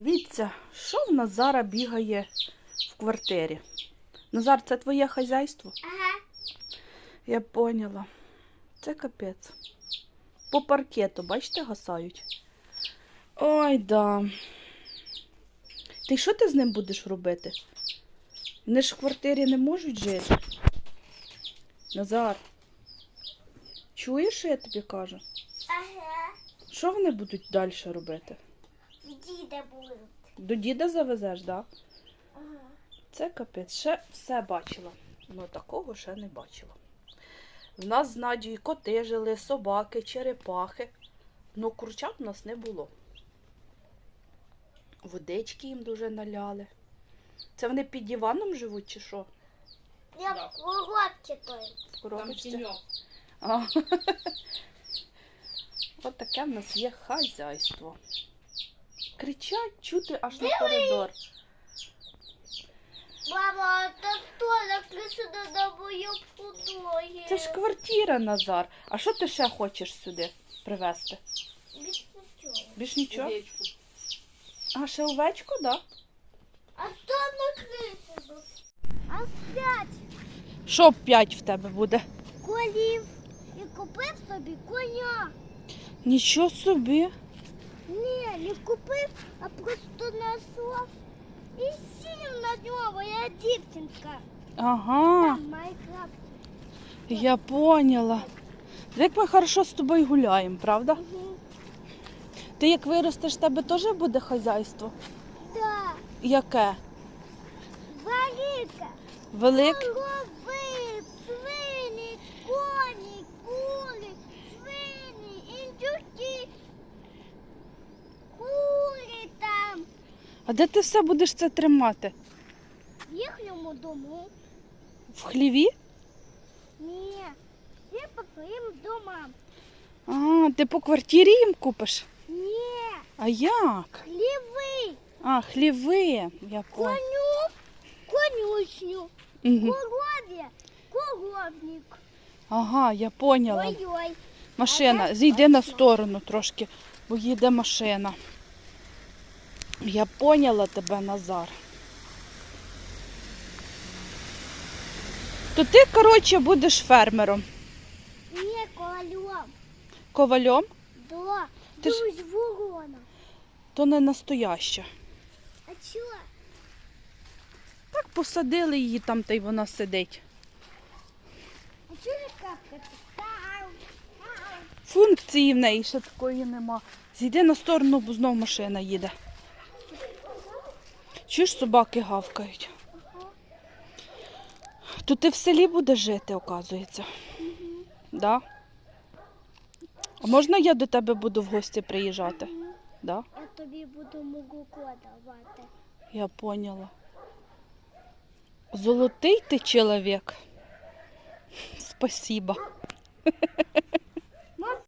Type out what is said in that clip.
Дивіться, що в Назара бігає в квартирі. Назар, це твоє хазяйство? Ага. Я поняла. Це капець. По паркету, бачите, гасають. Ой, да. Ти що ти з ним будеш робити? Вони ж в квартирі не можуть жити. Назар. Чуєш, що я тобі кажу? Ага. Що вони будуть далі робити? Діда будуть. До діда завезеш, так? Да? Ага. Це капець. Ще все бачила. Ну такого ще не бачила. В нас з Надією коти жили, собаки, черепахи. Ну, курчат у нас не було. Водички їм дуже наляли. Це вони під диваном живуть чи що? Я в коробці той. В коробочці? А. От таке в нас є хазяйство. Кричать, чути аж на коридор. Мама, та Толя присуди на мою подогі. Це ж квартира, Назар. А що ти ще хочеш сюди привезти? Більш нічого? А ще овечку, так? Да? А що на? А п'ять Що п'ять в тебе буде? колів і купив собі коня. Нічого собі. Ні, не купив, а просто назвав і сів на нього. Я дівчинка. Ага, Там Майнкрафт. я поняла. Як ми хорошо з тобою гуляємо, правда? Угу. Ти як виростеш, в тебе теж буде хазяйство? Так, Яке? Велике? Голови, А де ти все будеш це тримати? В їхньому дому. В хліві? Ні, всі по своїм домам. А, ти по квартирі їм купиш? Ні, А як? хліви, А, хліви. Я коню, конюшню, Угу. корові, коровник. Ага, я поняла. Ой-ой. Машина, зійди на сторону трошки, бо їде машина. Я поняла тебе, Назар. То ти, коротше, будеш фермером. Ні, колом. Ковальом, Да, Ти ж- ворона. то не настояща. А чого? Так посадили її там, та й вона сидить. А чого не тау. Функції в неї ще такої нема. Зійди на сторону, бо знов машина їде. Чуєш, собаки гавкають. То ти в селі будеш жити, оказується. Да? А можна я до тебе буду в гості приїжджати? Да? Я тобі буду молоко давати. Я поняла. Золотий ти чоловік. Спасибо.